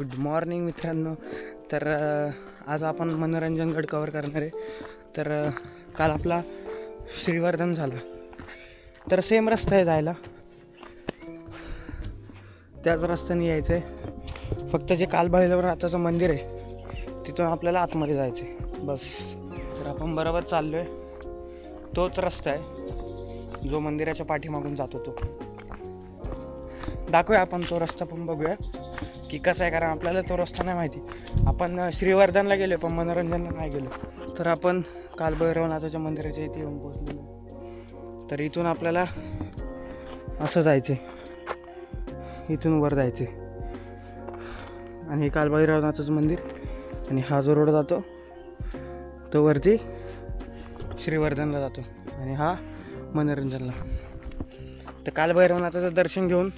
Good morning मित्रांनो. तर आज आपण मनोरंजनगड कवर करणार आहे. तर काल आपला श्रीवर्धन झाला. तर सेम रस्ता आहे जायला. त्याच रस्त्याने यायचं आहे फक्त जे काल आताचं मंदिर आहे तिथून आपल्याला आतमध्ये जायचं आहे बस. तर आपण बरोबर चाललो आहे तोच रस्ता आहे जो मंदिराच्या पाठीमागून जातो तो दाखवूया आपण तो रस्ता पण बघूया. की कसं आहे कारण आपल्याला तो रस्ता नाही माहिती. आपण श्रीवर्धनला गेलो पण मनोरंजनला नाही गेलो. तर आपण काल भैरवनाथाच्या मंदिराच्या इथे येऊन पोहोचलो. तर इथून आपल्याला असं जायचं इथून वर जायचे आणि हे कालभैरवनाथाचं मंदिर. आणि हा जो रोड जातो तो वरती श्रीवर्धनला जातो. आणि हा मनोरंजनला. तर कालभैरवनाथाचं दर्शन घेऊन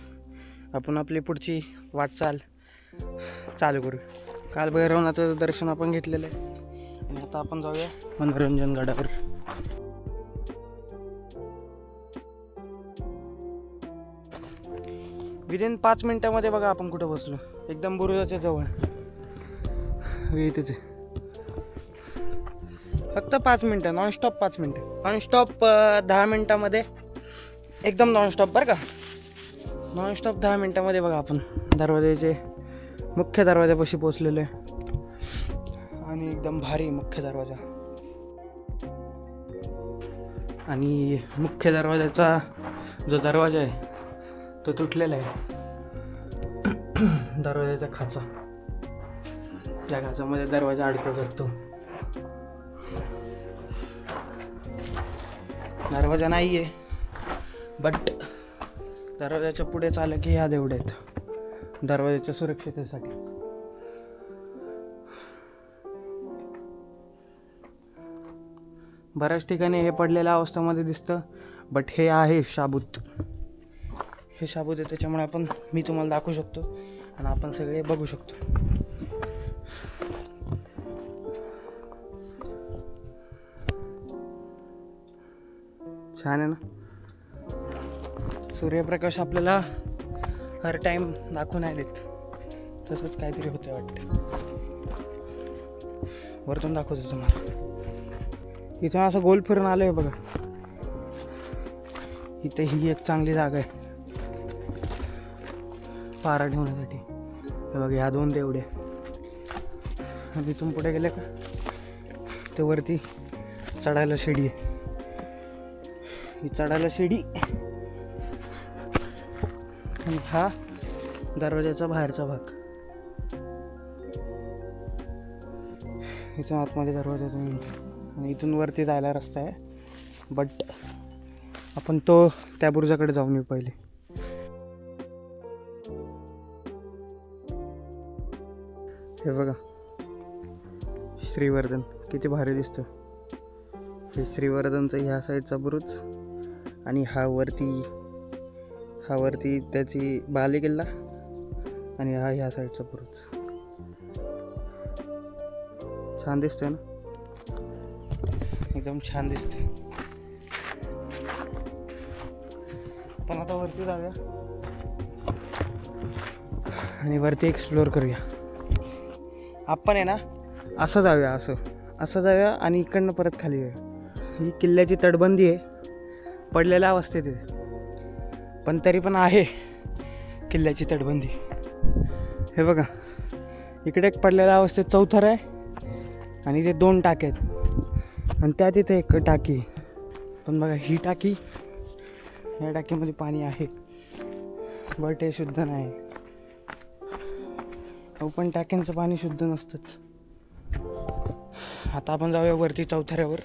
आपण आपली पुढची वाटचाल चालू करू. काल भैरवनाचं दर्शन आपण घेतलेलं आहे. आणि आता आपण जाऊया मनोरंजन गडावर. विदिन पाच मिनिटामध्ये बघा आपण कुठं बसलो. एकदम बुरुजाच्या जवळ. इथेच आहे. फक्त पाच मिनटं नॉनस्टॉप पाच मिनटं. नॉनस्टॉप दहा मिनटामध्ये. एकदम नॉनस्टॉप बरं का? नॉनस्टॉप दहा मिनटामध्ये बघा आपण दरवाजेचे मुख्य दरवाजापाशी पोचलेलो आहे आणि एकदम भारी मुख्य दरवाजा. आणि मुख्य दरवाजाचा जो दरवाजा आहे तो तुटलेला आहे. दरवाजाचा खाचा. त्या खाचामध्ये दरवाजा अडकत करतो दरवाजा नाही आहे बट दरवाजाच्या पुढे चाललं की ह्या देवड्या आहेत. दरवाजाच्या सुरक्षितेसाठी. बऱ्याच ठिकाणी हे पडलेल्या अवस्थेमध्ये दिसतं बट हे आहे शाबूत. हे शाबूत आहे त्याच्यामुळे आपण मी तुम्हाला दाखवू शकतो आणि आपण सगळे बघू शकतो. छान आहे ना? सूर्यप्रकाश आपल्याला हर टाईम दाखवू नाही देत तसंच काहीतरी होतं वाटतं. वरतून दाखवतो तुम्हाला. इथून असं गोल फिरून आलं आहे बघा. इथे ही एक चांगली जागा आहे. पारा ठेवण्यासाठी. हे बघा ह्या दोन देवडे आणि इथून पुढे गेले का? ते वरती चढायला शिडी आहे. ही चढायला शिडी आणि हा दरवाजाचा बाहेरचा भाग. इथून आतमध्ये दरवाजातून आणि इथून वरती जायला रस्ता आहे. बट आपण तो त्या बुरुजाकडे जाऊन येऊ पहिले. हे बघा. श्रीवर्धन किती भारी दिसतं हे श्रीवर्धनचं ह्या साईडचा बुरुज आणि हा वरती हा वरती त्याची बाली किल्ला आणि हा ह्या साईडचा बुरुज. छान दिसतोय ना? एकदम छान दिसते पण आता वरती जाऊया. आणि वरती एक्सप्लोअर करूया. आपण आहे ना असं जाऊया असं. असं जाऊया आणि इकडनं परत खाली येऊया. ही किल्ल्याची तटबंदी आहे. पडलेल्या अवस्थेत आहे. पण तरी पण आहे किल्ल्याची तटबंदी. हे बघा इकडे एक पडलेल्या अवस्थेत चौथर आहे आणि ते दोन टाके आहेत. आणि त्या तिथे एक टाकी. पण बघा ही टाकी या टाकीमध्ये पाणी आहे. बट हे शुद्ध नाही. अहो पण टाक्यांचं पाणी शुद्ध नसतंच. आता आपण जाऊया वरती चौथऱ्यावर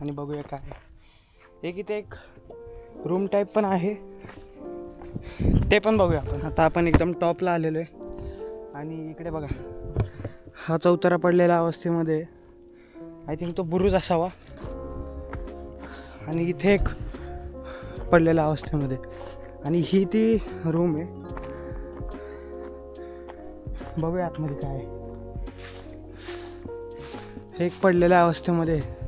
आणि बघूया काय एक इथे एक रूम टाईप पण आहे. ते पण बघूया आपण. आता आपण एकदम टॉपला आलेलो आहे आणि इकडे बघा. हा चौतारा पडलेल्या अवस्थेमध्ये. आय थिंक तो बुरुज असावा. आणि इथे एक पडलेल्या अवस्थेमध्ये. आणि ही ती रूम आहे. बघूया आतमध्ये काय आहे. एक पडलेल्या अवस्थेमध्ये. आहे.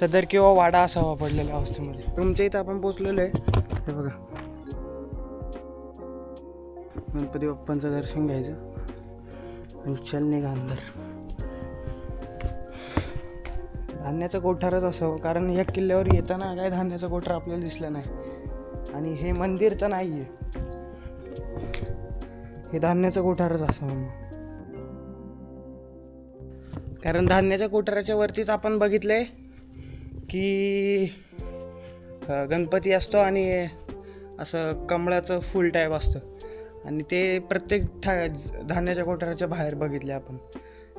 सदर किंवा वाडा असावा पडलेल्या अवस्थेमध्ये. तुमच्या इथं आपण पोचलेलो आहे. हे बघा. गणपती बाप्पांचं दर्शन घ्यायचं. आणि चल निघा अंदर. धान्याचं कोठारच असावं कारण या किल्ल्यावर येताना काय धान्याचं कोठार आपल्याला दिसलं नाही. आणि हे मंदिर तर नाही आहे हे धान्याचं कोठारच असावं मग. कारण धान्याच्या कोठाराच्या वरतीच आपण बघितलंय की गणपती असतो आणि असं कमळाचं फुल टाईप असतं. आणि ते प्रत्येक ठा धान्याच्या कोठाराच्या बाहेर बघितले आपण.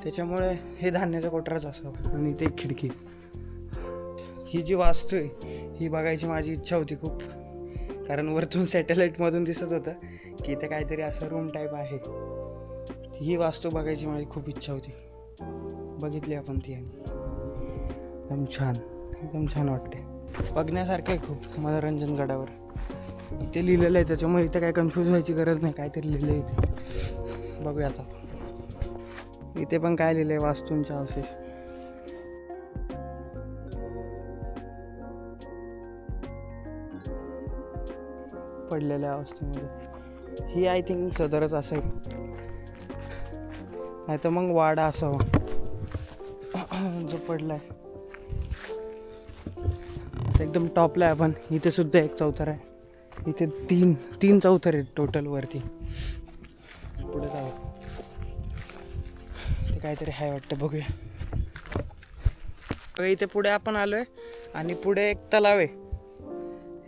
त्याच्यामुळे हे धान्याच्या कोठारच असावं. आणि ते खिडकी. ही जी वास्तू आहे ही बघायची माझी इच्छा होती खूप. कारण वरतून सॅटेलाईटमधून दिसत होतं की इथं काहीतरी असं रूम टाईप आहे. ही वास्तू बघायची माझी खूप इच्छा होती. बघितली आपण ती आणि. छान. एकदम छान वाटते. बघण्यासारखं आहे खूप मनोरंजन गडावर. इथे लिहिलेलं आहे त्याच्यामुळे इथं काय कन्फ्यूज व्हायची गरज नाही काहीतरी लिहिलं आहे इथे. बघूया आता. इथे पण काय लिहिलं आहे वास्तूंच्या अवशेष. पडलेल्या अवस्थेमध्ये. ही आय थिंक सदरच असेल. नाही तर मग वाडा असावा. जो पडला आहे एकदम टॉपला आहे आपण. इथे सुद्धा एक चौथर आहे. इथे तीन तीन चौथर आहेत टोटल वरती. पुढे जाऊ. ते काहीतरी आहे वाटतं बघूया. बघा इथे पुढे आपण आलो आहे आणि पुढे एक तलाव आहे.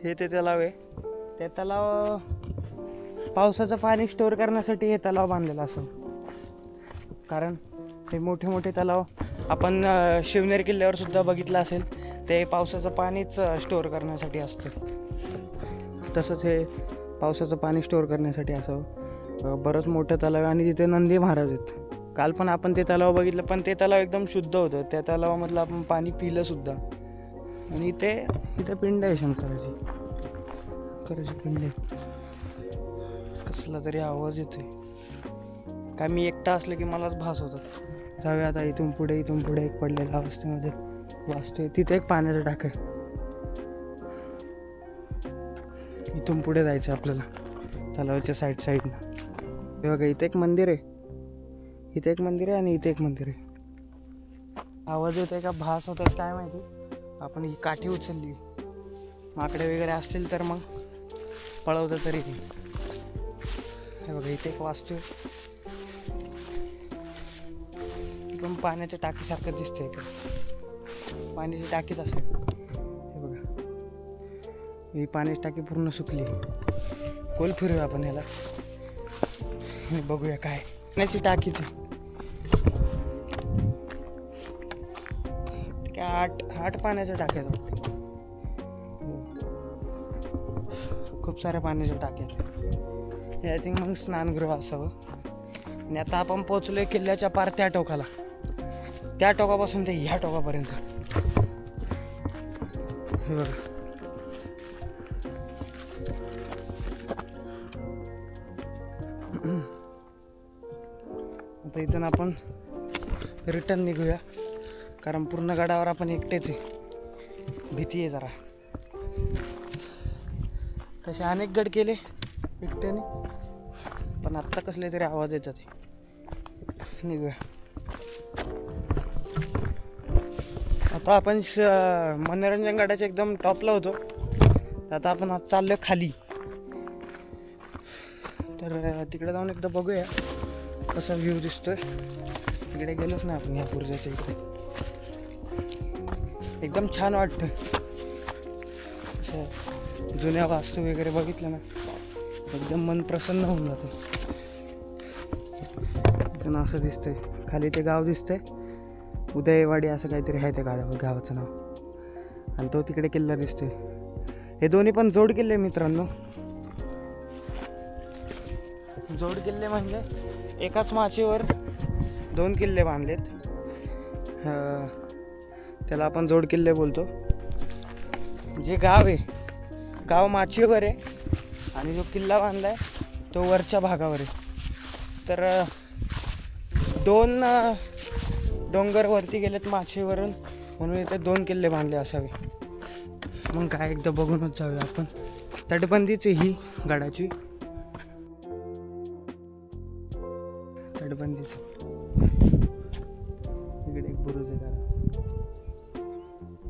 हे ते तलाव आहे. त्या तलाव पावसाचं पाणी स्टोअर करण्यासाठी हे तलाव बांधलेला असं. कारण हे मोठे मोठे तलाव आपण शिवनेर किल्ल्यावर सुद्धा बघितलं असेल. ते पावसाचं पाणीच स्टोअर करण्यासाठी असतं. तसंच हे पावसाचं पाणी स्टोअर करण्यासाठी असावं बरंच मोठं तलाव आणि तिथे नंदी महाराज आहेत. काल पण आपण ते तलाव बघितलं पण ते तलाव एकदम शुद्ध होतं. त्या तलावामधलं आपण पाणी पिलं सुद्धा. आणि इथे इथे पिंड आहे शंकराची शंकराची पिंड आहे. कसला तरी आवाज येतोय. काय मी एकटा असलं की मलाच भास होतात जाऊया आता इथून पुढे इथून पुढे एक पडलेल्या अवस्थेमध्ये. वाचतोय. तिथे एक पाण्याचं टाक आहे. इथून पुढे जायचं आपल्याला. तलावाच्या साईड साईडनं हे बघा इथे एक मंदिर आहे. इथे एक मंदिर आहे आणि इथे एक मंदिर आहे. आवाज येतोय का? भास होत आहे काय माहिती? आपण ही काठी उचलली. माकडे वगैरे असतील तर मग पळवतं तरी ते. हे बघा इथे एक वास्तू आहे. एकदम पाण्याच्या टाकीसारखं दिसतंय इकडे पाण्याची टाकीच असेल. हे बघा. ही पाण्याची टाकी पूर्ण सुकली. गोल फिरूया आपण ह्याला बघूया काय. पाण्याची टाकीच. आहे काय आठ आठ पाण्याच्या टाक्यात हो. खूप साऱ्या पाण्याच्या टाक्यात. आय थिंक मग स्नानगृह असावं. आणि आता आपण पोचलोय किल्ल्याच्या पार त्या टोकाला. त्या टोकापासून ते ह्या टोकापर्यंत. बघा. आता इथून आपण रिटर्न निघूया. कारण पूर्ण गडावर आपण एकटेच आहे. भीती आहे जरा. तसे अनेक गड केले एकट्याने. पण आत्ता कसले तरी आवाज येतात. निघूया. आता आपण श मनोरंजन गडाच्या एकदम टॉपला होतो. तर आता आपण आज चाललो खाली. तर तिकडे जाऊन एकदा बघूया कसा व्ह्यू दिसतोय. तिकडे गेलोच नाही आपण या गुर्जाच्या इकडे. एकदम छान वाटतं जुन्या वास्तू वगैरे बघितलं ना एकदम मन प्रसन्न होऊन जातं इथून असं दिसतंय. खाली ते गाव दिसतंय. उदयवाडी असं काहीतरी आहे त्या गावा गावाचं नाव. आणि तो तिकडे किल्ला दिसतोय. हे दोन्ही पण जोड किल्ले मित्रांनो. जोड किल्ले म्हणजे एकाच माचीवर दोन किल्ले बांधलेत. त्याला आपण जोड किल्ले बोलतो. जे गाव आहे गाव माचीवर आहे आणि जो किल्ला बांधला आहे तो वरच्या भागावर आहे. तर दोन डोंगर वरती गेलेत माचीवरून म्हणून इथे दोन किल्ले बांधले असावे. मग काय एकदा बघूनच जाऊया आपण. तटबंदीच ही गडाची. तटबंदीच. इकडे एक बुरुज आहे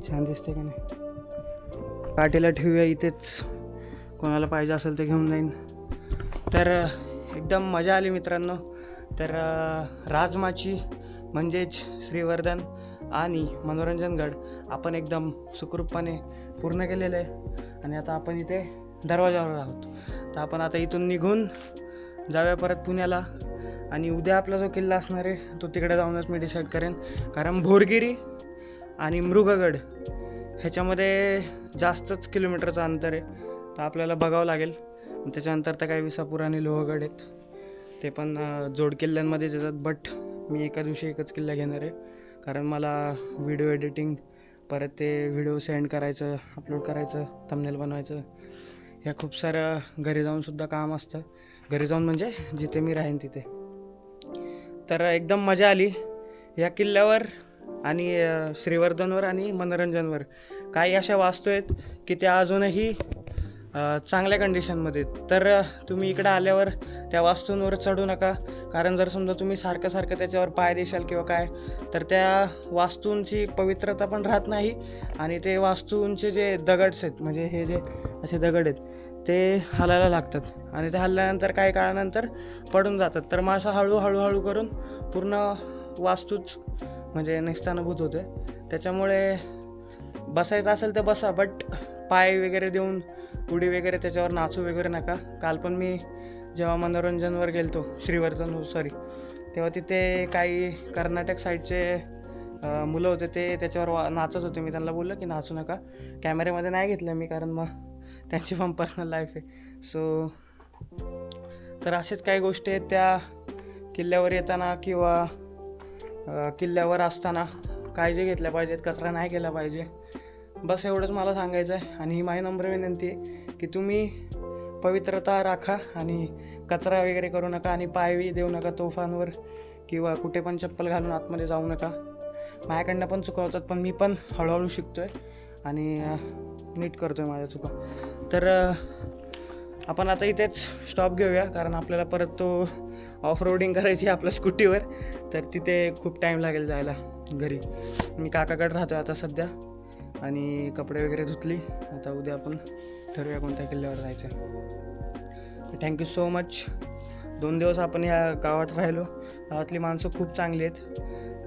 छान दिसते का नाही? पाठीला ठेवूया इथेच. कोणाला पाहिजे असेल ते घेऊन जाईन. तर एकदम मजा आली मित्रांनो. तर राजमाची म्हणजेच श्रीवर्धन आणि मनोरंजनगड आपण एकदम सुखरूपपणे पूर्ण केलेलं आहे. आणि आता आपण इथे दरवाजावर आहोत. तर आपण आता इथून निघून जाऊया परत पुण्याला. आणि उद्या आपला जो किल्ला असणार आहे तो तिकडे जाऊनच मी डिसाईड करेन. कारण भोरगिरी आणि मृगगड ह्याच्यामध्ये जास्तच किलोमीटरचं अंतर आहे. तर आपल्याला बघावं लागेल. त्याच्यानंतर तर काही विसापूर आणि लोहगड आहेत. ते पण जोड किल्ल्यांमध्येच येतात बट मी एका दिवशी एकच किल्ला घेणार आहे. कारण मला व्हिडिओ एडिटिंग परत ते व्हिडिओ सेंड करायचं अपलोड करायचं थंबनेल बनवायचं ह्या खूप साऱ्या घरी जाऊनसुद्धा काम असतं. घरी जाऊन म्हणजे जिथे मी राहीन तिथे. तर एकदम मजा आली. या किल्ल्यावर आणि श्रीवर्धनवर आणि मनोरंजनवर काही अशा वास्तू आहेत की त्या अजूनही चांगल्या कंडिशनमध्ये तर तुम्ही इकडं आल्यावर त्या वास्तूंवर चढू नका. कारण जर समजा तुम्ही सारखं सारखं त्याच्यावर पाय देशाल किंवा काय तर त्या वास्तूंची पवित्रता पण राहत नाही आणि ते वास्तूंचे जे दगड्स आहेत म्हणजे हे जे असे दगड आहेत ते हलायला लागतात. आणि ते हल्ल्यानंतर काही काळानंतर पडून जातात. तर माणसं हळू हळूहळू करून पूर्ण वास्तूच म्हणजे नेस्तानुभूत होते. त्याच्यामुळे बसायचं असेल तर बसा बट पाय वगैरे देऊन उडी वगैरे त्याच्यावर नाचू वगैरे नका. काल पण मी जेव्हा मनोरंजनवर गेलतो श्रीवर्धन सॉरी तेव्हा तिथे काही कर्नाटक साईडचे मुलं होते ते त्याच्यावर वा नाचत होते. मी त्यांना बोललो की नाचू नका. कॅमेऱ्यामध्ये नाही घेतलं मी कारण मग त्यांची पण पर्सनल लाईफ आहे. सो तर असेच काही गोष्टी आहेत त्या किल्ल्यावर येताना किंवा किल्ल्यावर असताना काळजी घेतल्या पाहिजेत कचरा नाही केला पाहिजे. बस एवढंच मला सांगायचं आहे. आणि ही माझी नम्र विनंती आहे की तुम्ही पवित्रता राखा आणि कचरा वगैरे करू नका आणि पायवी देऊ नका तोफांवर किंवा कुठे पण चप्पल घालून आतमध्ये जाऊ नका. माझ्याकडनं पण चुका होतात पण मी पण हळूहळू शिकतो आहे आणि नीट करतो आहे माझ्या चुका. तर आपण आता इथेच स्टॉप घेऊया कारण आपल्याला परत तो ऑफ रोडिंग करायची आहे आपल्या स्कूटीवर तर तिथे खूप टाईम लागेल जायला घरी. मी काकाकडे राहतो आहे आता सध्या. आणि कपडे वगैरे धुतली. आता उद्या आपण ठरवूया कोणत्या किल्ल्यावर जायचं. थँक्यू सो मच दोन दिवस आपण या गावात राहिलो. गावातली माणसं खूप चांगली आहेत.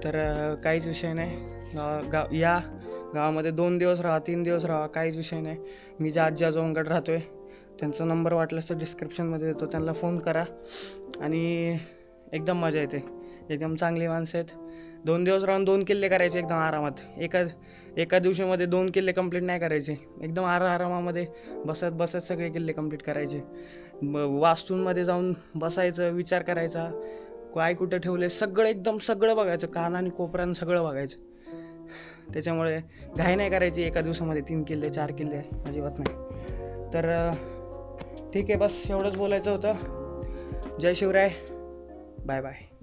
तर काहीच विषय नाही. गाव गाव या गावामध्ये दोन दिवस राहा तीन दिवस राहा काहीच विषय नाही. मी ज्या आजी आजोबांकडे राहतो आहे त्यांचा नंबर वाटलास तर डिस्क्रिप्शनमध्ये देतो. त्यांना फोन करा. आणि एकदम मजा येते. एकदम चांगली माणसं आहेत. दोन दिवस राहून दोन किल्ले करायचे एकदम आरामात. एका एका दिवशीमध्ये दोन किल्ले कंप्लीट नाही करायचे. एकदम आरा आरामामध्ये बसत बसत सगळे किल्ले कंप्लीट करायचे. ब- वास्तूंमध्ये जाऊन बसायचं विचार करायचा. काय कुठं ठेवले सगळं एकदम सगळं बघायचं. कान आणि कोपरानं सगळं बघायचं. त्याच्यामुळे घाई नाही करायची एका दिवसामध्ये तीन किल्ले चार किल्ले. अजिबात नाही. तर ठीक आहे बस एवढंच बोलायचं होतं. जय शिवराय. Bye bye.